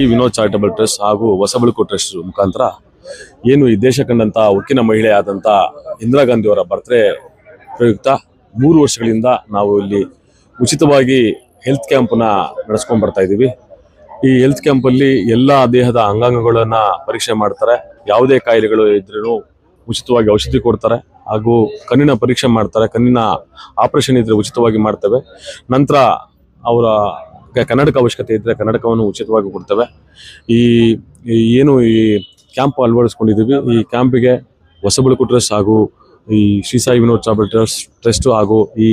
ಈ Vinod charitable trust ಹಾಗೂ ಹೊಸಬಳಕು trust ಮುಖಾಂತರ ಏನು ಈ ದೇಶ ಕಂಡಂತ ಉಕ್ಕಿನ ಮಹಿಳೆ ಆದಂತ ಇಂದಿರಾ ಗಾಂಧಿ ಅವರ ಬರ್ತ್ಡೇ ಪ್ರಯುಕ್ತ ಮೂರು ವರ್ಷಗಳಿಂದ ನಾವು ಇಲ್ಲಿ ಉಚಿತವಾಗಿ ಹೆಲ್ತ್ ಕ್ಯಾಂಪ್ನ ನಡೆಸ್ಕೊಂಡ್ ಬರ್ತಾ ಇದ್ದೀವಿ ಈ ಹೆಲ್ತ್ ಕ್ಯಾಂಪಲ್ಲಿ ಎಲ್ಲ ದೇಹದ ಅಂಗಾಂಗಗಳನ್ನು ಪರೀಕ್ಷೆ ಮಾಡ್ತಾರೆ. ಯಾವುದೇ ಕಾಯಿಲೆಗಳು ಇದ್ರೂ ಉಚಿತವಾಗಿ ಔಷಧಿ ಕೊಡ್ತಾರೆ ಹಾಗೂ ಕಣ್ಣಿನ ಪರೀಕ್ಷೆ ಮಾಡ್ತಾರೆ. ಕಣ್ಣಿನ ಆಪರೇಷನ್ ಇದ್ರೆ ಉಚಿತವಾಗಿ ಮಾಡ್ತೇವೆ. ನಂತರ ಅವರ ಕನ್ನಡಕ ಅವಶ್ಯಕತೆ ಇದ್ದರೆ ಕನ್ನಡಕವನ್ನು ಉಚಿತವಾಗಿ ಕೊಡ್ತವೆ. ಈ ಏನು ಈ ಕ್ಯಾಂಪ್ ಅಳವಡಿಸ್ಕೊಂಡಿದ್ದೀವಿ, ಈ ಕ್ಯಾಂಪಿಗೆ ಹೊಸಬಳಕು ಟ್ರಸ್ಟ್ ಹಾಗೂ ಈ Shri Sai Vinod charitable trust trust ಹಾಗೂ ಈ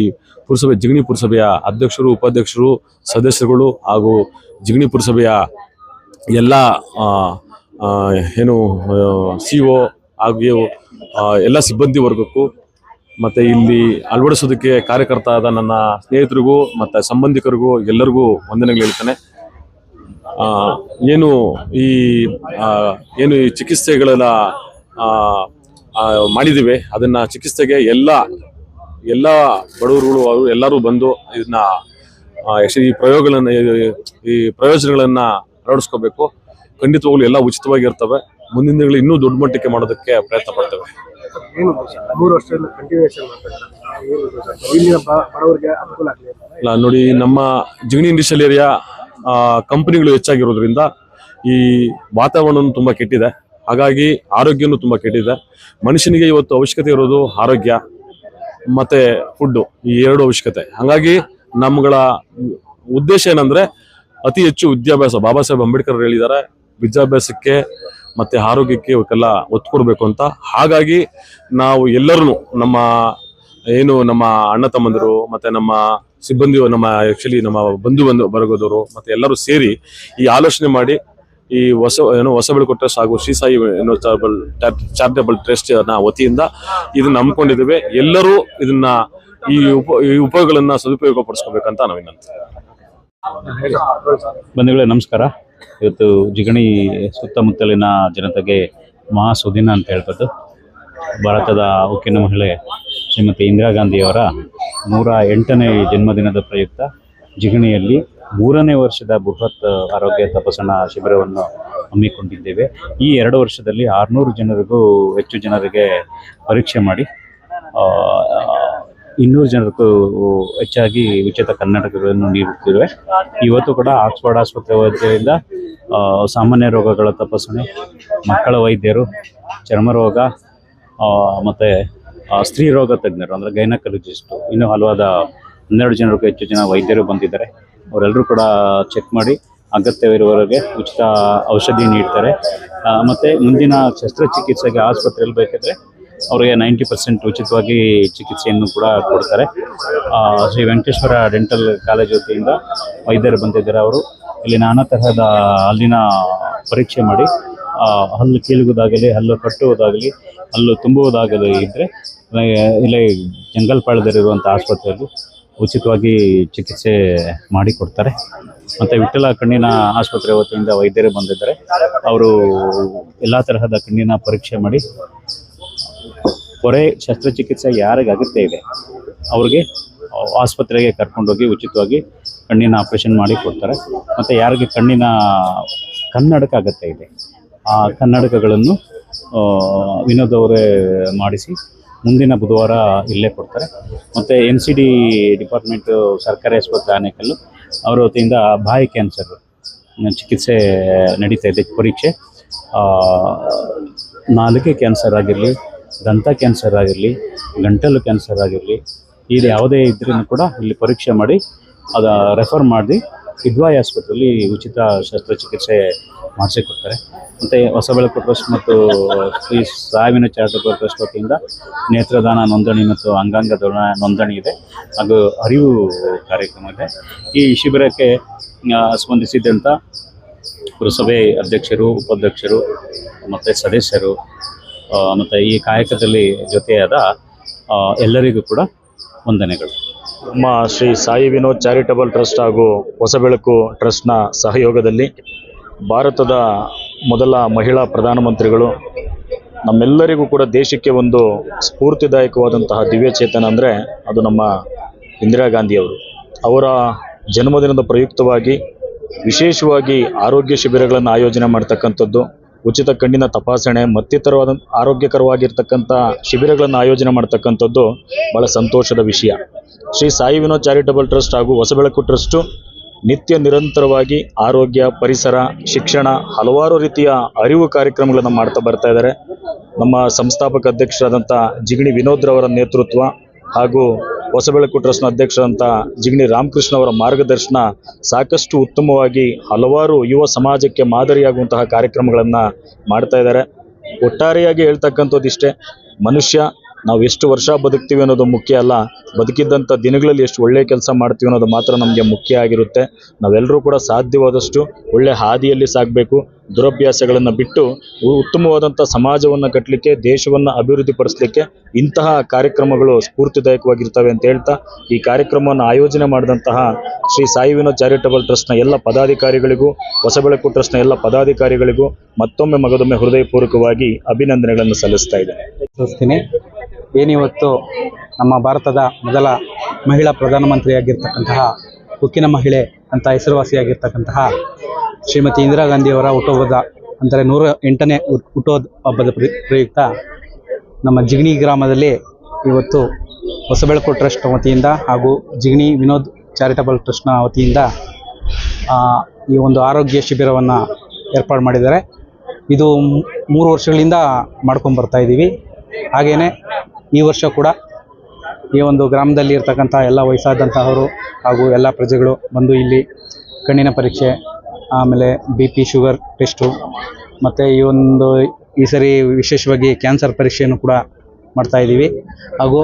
ಪುರಸಭೆ, ಜಿಗಣಿ ಪುರಸಭೆಯ ಅಧ್ಯಕ್ಷರು, ಉಪಾಧ್ಯಕ್ಷರು, ಸದಸ್ಯರುಗಳು ಹಾಗೂ ಜಿಗಣಿ ಪುರಸಭೆಯ ಎಲ್ಲ ಏನು ಸಿ ಒ ಹಾಗೂ ಎಲ್ಲ ಸಿಬ್ಬಂದಿ ವರ್ಗಕ್ಕೂ ಮತ್ತೆ ಇಲ್ಲಿ ಅಳವಡಿಸೋದಕ್ಕೆ ಕಾರ್ಯಕರ್ತ ಆದ ನನ್ನ ಸ್ನೇಹಿತರಿಗೂ ಮತ್ತೆ ಸಂಬಂಧಿಕರಿಗೂ ಎಲ್ಲರಿಗೂ ವಂದನೆಗಳು ಹೇಳ್ತೇನೆ. ಏನು ಈ ಏನು ಈ ಚಿಕಿತ್ಸೆಗಳೆಲ್ಲ ಮಾಡಿದ್ದೀವಿ ಅದನ್ನ ಚಿಕಿತ್ಸೆಗೆ ಎಲ್ಲ ಎಲ್ಲ ಬಡವರುಗಳು ಅವರು ಎಲ್ಲರೂ ಬಂದು ಇದನ್ನ ಈ ಪ್ರಯೋಗಗಳನ್ನ, ಈ- ಪ್ರಯೋಜನಗಳನ್ನು ಪ್ರಯೋಜನಗಳನ್ನ ಅಳವಡಿಸ್ಕೋಬೇಕು. ಖಂಡಿತವಾಗ್ಲೂ ಎಲ್ಲ ಉಚಿತವಾಗಿ ಇರ್ತವೆ. ಮುಂದಿನ ದಿನಗಳು ಇನ್ನೂ ದೊಡ್ಡ ಮಟ್ಟಕ್ಕೆ ಮಾಡೋದಕ್ಕೆ ಪ್ರಯತ್ನ ಪಡ್ತೇವೆ. ಅನುಕೂಲ ಇಲ್ಲ, ನೋಡಿ, ನಮ್ಮ ಜಿಗಣಿ ಇಂಡಸ್ಟ್ರಿಯಲ್ ಏರಿಯಾ ಕಂಪನಿಗಳು ಹೆಚ್ಚಾಗಿರೋದ್ರಿಂದ ಈ ವಾತಾವರಣ ತುಂಬಾ ಕೆಟ್ಟಿದೆ. ಹಾಗಾಗಿ ಆರೋಗ್ಯನೂ ತುಂಬಾ ಕೆಟ್ಟಿದೆ. ಮನುಷ್ಯನಿಗೆ ಇವತ್ತು ಅವಶ್ಯಕತೆ ಇರೋದು ಆರೋಗ್ಯ, ಮತ್ತೆ ಫುಡ್ ಈ ಎರಡು ಅವಶ್ಯಕತೆ. ಹಾಗಾಗಿ ನಮ್ಗಳ ಉದ್ದೇಶ ಏನಂದ್ರೆ ಅತಿ ಹೆಚ್ಚು ವಿದ್ಯಾಭ್ಯಾಸ. ಬಾಬಾ ಸಾಹೇಬ್ ಅಂಬೇಡ್ಕರ್ ಹೇಳಿದ್ದಾರೆ, ವಿದ್ಯಾಭ್ಯಾಸಕ್ಕೆ ಮತ್ತೆ ಆರೋಗ್ಯಕ್ಕೆ ಇವಕ್ಕೆಲ್ಲ ಒತ್ತು ಕೊಡಬೇಕು ಅಂತ. ಹಾಗಾಗಿ ನಾವು ಎಲ್ಲರೂ ನಮ್ಮ ಏನು ನಮ್ಮ ಅಣ್ಣ ತಮ್ಮಂದಿರು ಮತ್ತೆ ನಮ್ಮ ಸಿಬ್ಬಂದಿ ನಮ್ಮ ಆಕ್ಚುಲಿ ನಮ್ಮ ಬಂಧು ಬಂಧು ಬರಗೋದವರು ಮತ್ತೆ ಎಲ್ಲರೂ ಸೇರಿ ಈ ಆಲೋಚನೆ ಮಾಡಿ ಈ ಹೊಸ ಏನು ಹೊಸ ಬೆಳಕು ಸಾಗು ಹಾಗೂ ಶ್ರೀ ಸಾಯಿ ಏನೋ ಚಾರಿಟಬಲ್ ಚಾರಿಟಬಲ್ ಟ್ರಸ್ಟ್ನ ವತಿಯಿಂದ ಇದನ್ನ ಹಮ್ಮಿಕೊಂಡಿದ್ದೇವೆ. ಎಲ್ಲರೂ ಇದನ್ನ ಈ ಉಪ, ಈ ಉಪಯೋಗಗಳನ್ನ ಸದುಪಯೋಗ ಪಡಿಸ್ಕೋಬೇಕಂತ ನಾವು ಬಂಧುಗಳೇ ನಮಸ್ಕಾರ. ಇವತ್ತು ಜಿಗಣಿ ಸುತ್ತಮುತ್ತಲಿನ ಜನತೆಗೆ ಮಹಾ ಸುದಿನ ಅಂತ ಹೇಳ್ಬೋದು ಭಾರತದ ಉಕ್ಕಿನ ಮಹಿಳೆ ಶ್ರೀಮತಿ ಇಂದಿರಾ ಗಾಂಧಿಯವರ ನೂರ ಎಂಟನೇ ಜನ್ಮದಿನದ ಪ್ರಯುಕ್ತ ಜಿಗಣಿಯಲ್ಲಿ ಮೂರನೇ ವರ್ಷದ ಬೃಹತ್ ಆರೋಗ್ಯ ತಪಾಸಣಾ ಶಿಬಿರವನ್ನು ಹಮ್ಮಿಕೊಂಡಿದ್ದೇವೆ. ಈ ಎರಡು ವರ್ಷದಲ್ಲಿ ಆರುನೂರು ಜನರಿಗೂ ಹೆಚ್ಚು ಜನರಿಗೆ ಪರೀಕ್ಷೆ ಮಾಡಿ ಇನ್ನೂರು ಜನರಿಗೂ ಹೆಚ್ಚಾಗಿ ಉಚಿತ ಕರ್ನಾಟಕಗಳನ್ನು ನೀಡುತ್ತಿವೆ. ಇವತ್ತು ಕೂಡ ಆಕ್ಸ್ಫರ್ಡ್ ಆಸ್ಪತ್ರೆ ವೈದ್ಯರಿಂದ ಸಾಮಾನ್ಯ ರೋಗಗಳ ತಪಾಸಣೆ ಮಕ್ಕಳ ವೈದ್ಯರು ಚರ್ಮ ರೋಗ ಆ, ಮತ್ತೆ ಸ್ತ್ರೀ ರೋಗ ತಜ್ಞರು ಅಂದರೆ ಗೈನಕಾಲಜಿಸ್ಟು ಇನ್ನೂ ಹಲವಾದ ಹನ್ನೆರಡು ಜನರಿಗೂ ಹೆಚ್ಚು ಜನ ವೈದ್ಯರು ಬಂದಿದ್ದಾರೆ. ಅವರೆಲ್ಲರೂ ಕೂಡ ಚೆಕ್ ಮಾಡಿ ಅಗತ್ಯವಿರುವವರೆಗೆ ಉಚಿತ ಔಷಧಿ ನೀಡ್ತಾರೆ. ಮತ್ತೆ ಮುಂದಿನ ಶಸ್ತ್ರಚಿಕಿತ್ಸೆಗೆ ಆಸ್ಪತ್ರೆಯಲ್ಲಿ ಬೇಕಿದ್ರೆ ಅವರಿಗೆ ನೈಂಟಿ ಪರ್ಸೆಂಟ್ ಉಚಿತವಾಗಿ ಚಿಕಿತ್ಸೆಯನ್ನು ಕೂಡ ಕೊಡ್ತಾರೆ. ಶ್ರೀ ವೆಂಕಟೇಶ್ವರ ಡೆಂಟಲ್ ಕಾಲೇಜ್ ವತಿಯಿಂದ ವೈದ್ಯರು ಬಂದಿದ್ದಾರೆ ಅವರು. ಇಲ್ಲಿ ನಾನಾ ತರಹದ ಅಲ್ಲಿನ ಪರೀಕ್ಷೆ ಮಾಡಿ ಹಲ್ಲು ಕೀಳುವುದಾಗಲಿ, ಹಲ್ಲು ಕಟ್ಟುವುದಾಗಲಿ, ಹಲ್ಲು ತುಂಬುವುದಾಗಲಿ ಇದ್ದರೆ ಇಲ್ಲಿ ಜಂಗಲ್ಪಾಳದಲ್ಲಿರುವಂಥ ಆಸ್ಪತ್ರೆಯಲ್ಲಿ ಉಚಿತವಾಗಿ ಚಿಕಿತ್ಸೆ ಮಾಡಿಕೊಡ್ತಾರೆ ಮತ್ತು ವಿಠಲ ಕಣ್ಣಿನ ಆಸ್ಪತ್ರೆ ವತಿಯಿಂದ ವೈದ್ಯರು ಬಂದಿದ್ದಾರೆ. ಅವರು ಎಲ್ಲ ತರಹದ ಕಣ್ಣಿನ ಪರೀಕ್ಷೆ ಮಾಡಿ ಹೊರೆ ಶಸ್ತ್ರಚಿಕಿತ್ಸೆ ಯಾರಿಗೆ ಅಗತ್ಯ ಇದೆ ಅವ್ರಿಗೆ ಆಸ್ಪತ್ರೆಗೆ ಕರ್ಕೊಂಡೋಗಿ ಉಚಿತವಾಗಿ ಕಣ್ಣಿನ ಆಪರೇಷನ್ ಮಾಡಿ ಕೊಡ್ತಾರೆ. ಮತ್ತು ಯಾರಿಗೆ ಕಣ್ಣಿನ ಕನ್ನಡಕ ಅಗತ್ಯ ಇದೆ, ಆ ಕನ್ನಡಕಗಳನ್ನು ವಿನೋದ್ ಅವರೇ ಮಾಡಿಸಿ ಮುಂದಿನ ಬುಧವಾರ ಇಲ್ಲೇ ಕೊಡ್ತಾರೆ. ಮತ್ತು ಎನ್ ಸಿ ಡಿ ಡಿಪಾರ್ಟ್ಮೆಂಟು ಸರ್ಕಾರಿ ಆಸ್ಪತ್ರೆ ಆನೇಕಲ್ಲು ಅವರ ವತಿಯಿಂದ ಬಾಯಿ ಕ್ಯಾನ್ಸರ್ ಚಿಕಿತ್ಸೆ ನಡೀತಾ ಇದೆ. ಪರೀಕ್ಷೆ ನಾಲಿಗೆ ಕ್ಯಾನ್ಸರ್ ಆಗಿರಲಿ ದಂತ ಕ್ಯಾನ್ಸರ್ ಆಗಿರಲಿ, ಗಂಟಲು ಕ್ಯಾನ್ಸರ್ ಆಗಿರಲಿ ಇದು ಯಾವುದೇ ಇದ್ರೂ ಕೂಡ ಇಲ್ಲಿ ಪರೀಕ್ಷೆ ಮಾಡಿ, ಅದ ರೆಫರ್ ಮಾಡಿ ಇದ್ವಾಯಿ ಆಸ್ಪತ್ರೆಯಲ್ಲಿ ಉಚಿತ ಶಸ್ತ್ರಚಿಕಿತ್ಸೆ ಮಾಡಿಸಿಕೊಡ್ತಾರೆ ಮತ್ತು ಹೊಸ ಬೆಳಕು ಟ್ರಸ್ಟ್ ಮತ್ತು ಶ್ರೀ ಸಾವಿನ ಚಾರಿಟಬಲ್ ಟ್ರಸ್ಟ್ ವತಿಯಿಂದ ನೇತ್ರದಾನ ನೋಂದಣಿ ಮತ್ತು ಅಂಗಾಂಗ ದಾನ ನೋಂದಣಿ ಇದೆ. ಹಾಗೂ ಅರಿವು ಕಾರ್ಯಕ್ರಮ ಇದೆ. ಈ ಶಿಬಿರಕ್ಕೆ ಸ್ಪಂದಿಸಿದಂಥ ಪುರಸಭೆ ಅಧ್ಯಕ್ಷರು, ಉಪಾಧ್ಯಕ್ಷರು, ಮತ್ತು ಸದಸ್ಯರು ಮತ್ತು ಈ ಕಾಯಕದಲ್ಲಿ ಜೊತೆಯಾದ ಎಲ್ಲರಿಗೂ ಕೂಡ ವಂದನೆಗಳು. ನಮ್ಮ ಶ್ರೀ ಸಾಯಿ ವಿನೋದ್ ಚಾರಿಟಬಲ್ ಟ್ರಸ್ಟ್ ಹಾಗೂ ಹೊಸಬೆಳಕು ಟ್ರಸ್ಟ್ನ ಸಹಯೋಗದಲ್ಲಿ ಭಾರತದ ಮೊದಲ ಮಹಿಳಾ ಪ್ರಧಾನಮಂತ್ರಿಗಳು, ನಮ್ಮೆಲ್ಲರಿಗೂ ಕೂಡ ದೇಶಕ್ಕೆ ಒಂದು ಸ್ಫೂರ್ತಿದಾಯಕವಾದಂತಹ ದಿವ್ಯ ಚೇತನ ಅಂದರೆ ಅದು ನಮ್ಮ ಇಂದಿರಾ ಗಾಂಧಿಯವರು. ಅವರ ಜನ್ಮದಿನದ ಪ್ರಯುಕ್ತವಾಗಿ ವಿಶೇಷವಾಗಿ ಆರೋಗ್ಯ ಶಿಬಿರಗಳನ್ನು ಆಯೋಜನೆ ಮಾಡ್ತಕ್ಕಂಥದ್ದು ಉಚಿತ ಕಣ್ಣಿನ ತಪಾಸಣೆ, ಮತ್ತಿತರವಾದ ಆರೋಗ್ಯಕರವಾಗಿರ್ತಕ್ಕಂಥ ಶಿಬಿರಗಳನ್ನು ಆಯೋಜನೆ ಮಾಡ್ತಕ್ಕಂಥದ್ದು ಬಹಳ ಸಂತೋಷದ ವಿಷಯ. ಶ್ರೀ ಸಾಯಿ ವಿನೋದ್ ಚಾರಿಟಬಲ್ ಟ್ರಸ್ಟ್ ಹಾಗೂ ಹೊಸಬೆಳಕು ಟ್ರಸ್ಟು ನಿತ್ಯ ನಿರಂತರವಾಗಿ ಆರೋಗ್ಯ, ಪರಿಸರ, ಶಿಕ್ಷಣ ಹಲವಾರು ರೀತಿಯ ಅರಿವು ಕಾರ್ಯಕ್ರಮಗಳನ್ನು ಮಾಡ್ತಾ ಬರ್ತಾ ಇದ್ದಾರೆ. ನಮ್ಮ ಸಂಸ್ಥಾಪಕ ಅಧ್ಯಕ್ಷರಾದಂಥ ಜಿಗಣಿ ವಿನೋದ್ರವರ ನೇತೃತ್ವ ಹಾಗೂ ಹೊಸಬೆಳಕು ಟ್ರಸ್ಟ್ನ ಅಧ್ಯಕ್ಷರಂತ ಜಿಗಣಿ ರಾಮಕೃಷ್ಣ ಅವರ ಮಾರ್ಗದರ್ಶನ ಸಾಕಷ್ಟು ಉತ್ತಮವಾಗಿ ಹಲವಾರು ಯುವ ಸಮಾಜಕ್ಕೆ ಮಾದರಿಯಾಗುವಂತಹ ಕಾರ್ಯಕ್ರಮಗಳನ್ನು ಮಾಡ್ತಾ ಇದ್ದಾರೆ. ಒಟ್ಟಾರೆಯಾಗಿ ಹೇಳ್ತಕ್ಕಂಥದ್ದು ಇಷ್ಟೇ ಮನುಷ್ಯ ನಾವು ಎಷ್ಟು ವರ್ಷ ಬದುಕ್ತೀವಿ ಅನ್ನೋದು ಮುಖ್ಯ ಅಲ್ಲ. ಬದುಕಿದ್ದಂಥ ದಿನಗಳಲ್ಲಿ ಎಷ್ಟು ಒಳ್ಳೆಯ ಕೆಲಸ ಮಾಡ್ತೀವಿ ಅನ್ನೋದು ಮಾತ್ರ ನಮಗೆ ಮುಖ್ಯ ಆಗಿರುತ್ತೆ. ನಾವೆಲ್ಲರೂ ಕೂಡ ಸಾಧ್ಯವಾದಷ್ಟು ಒಳ್ಳೆ ಹಾದಿಯಲ್ಲಿ ಸಾಗಬೇಕು ದುರಭ್ಯಾಸಗಳನ್ನು ಬಿಟ್ಟು ಉತ್ತಮವಾದಂಥ ಸಮಾಜವನ್ನು ಕಟ್ಟಲಿಕ್ಕೆ ದೇಶವನ್ನು ಅಭಿವೃದ್ಧಿಪಡಿಸಲಿಕ್ಕೆ ಇಂತಹ ಕಾರ್ಯಕ್ರಮಗಳು ಸ್ಫೂರ್ತಿದಾಯಕವಾಗಿರ್ತವೆ ಅಂತ ಹೇಳ್ತಾ, ಈ ಕಾರ್ಯಕ್ರಮವನ್ನು ಆಯೋಜನೆ ಮಾಡಿದಂತಹ ಶ್ರೀ ಸಾಯಿ ವಿನೋದ್ ಚಾರಿಟಬಲ್ ಟ್ರಸ್ಟ್ನ ಎಲ್ಲ ಪದಾಧಿಕಾರಿಗಳಿಗೂ, ಹೊಸಬೆಳಕು ಟ್ರಸ್ಟ್ನ ಎಲ್ಲ ಪದಾಧಿಕಾರಿಗಳಿಗೂ ಮತ್ತೊಮ್ಮೆ ಮಗದೊಮ್ಮೆ ಹೃದಯಪೂರ್ವಕವಾಗಿ ಅಭಿನಂದನೆಗಳನ್ನು ಸಲ್ಲಿಸ್ತಾ ಇದ್ದೇನೆ. ಏನಿವತ್ತು ನಮ್ಮ ಭಾರತದ ಮೊದಲ ಮಹಿಳಾ ಪ್ರಧಾನಮಂತ್ರಿಯಾಗಿರ್ತಕ್ಕಂತಹ ಉಕ್ಕಿನ ಮಹಿಳೆ ಅಂತ ಹೆಸರುವಾಸಿಯಾಗಿರ್ತಕ್ಕಂತಹ ಶ್ರೀಮತಿ ಇಂದಿರಾ ಗಾಂಧಿಯವರ ಹುಟ್ಟುಹಬ್ಬದ ಅಂದರೆ ನೂರ ಎಂಟನೇ ಹುಟ್- ಹುಟ್ಟುಹಬ್ಬ ಹಬ್ಬದ ಪ್ರಯುಕ್ತ ನಮ್ಮ ಜಿಗಣಿ ಗ್ರಾಮದಲ್ಲಿ ಇವತ್ತು ಹೊಸಬೆಳಕು ಟ್ರಸ್ಟ್ ವತಿಯಿಂದ ಹಾಗೂ ಜಿಗಣಿ ವಿನೋದ್ ಚಾರಿಟಬಲ್ ಟ್ರಸ್ಟ್ನ ವತಿಯಿಂದ ಈ ಒಂದು ಆರೋಗ್ಯ ಶಿಬಿರವನ್ನು ಏರ್ಪಾಡು ಮಾಡಿದ್ದಾರೆ. ಇದು ಮೂರು ವರ್ಷಗಳಿಂದ ಮಾಡ್ಕೊಂಡು ಬರ್ತಾ ಇದ್ದೀವಿ ಹಾಗೆಯೇ ಈ ವರ್ಷ ಕೂಡ ಈ ಒಂದು ಗ್ರಾಮದಲ್ಲಿ ಇರ್ತಕ್ಕಂಥ ಎಲ್ಲ ವಯಸ್ಸಾದಂತಹವರು ಹಾಗೂ ಎಲ್ಲ ಪ್ರಜೆಗಳು ಬಂದು ಇಲ್ಲಿ ಕಣ್ಣಿನ ಪರೀಕ್ಷೆ, ಆಮೇಲೆ ಬಿ ಪಿ ಶುಗರ್ ಟೆಸ್ಟು ಮತ್ತು ಈ ಒಂದು ಈ ಸರಿ ವಿಶೇಷವಾಗಿ ಕ್ಯಾನ್ಸರ್ ಪರೀಕ್ಷೆಯನ್ನು ಕೂಡ ಮಾಡ್ತಾ ಇದ್ದೀವಿ. ಹಾಗೂ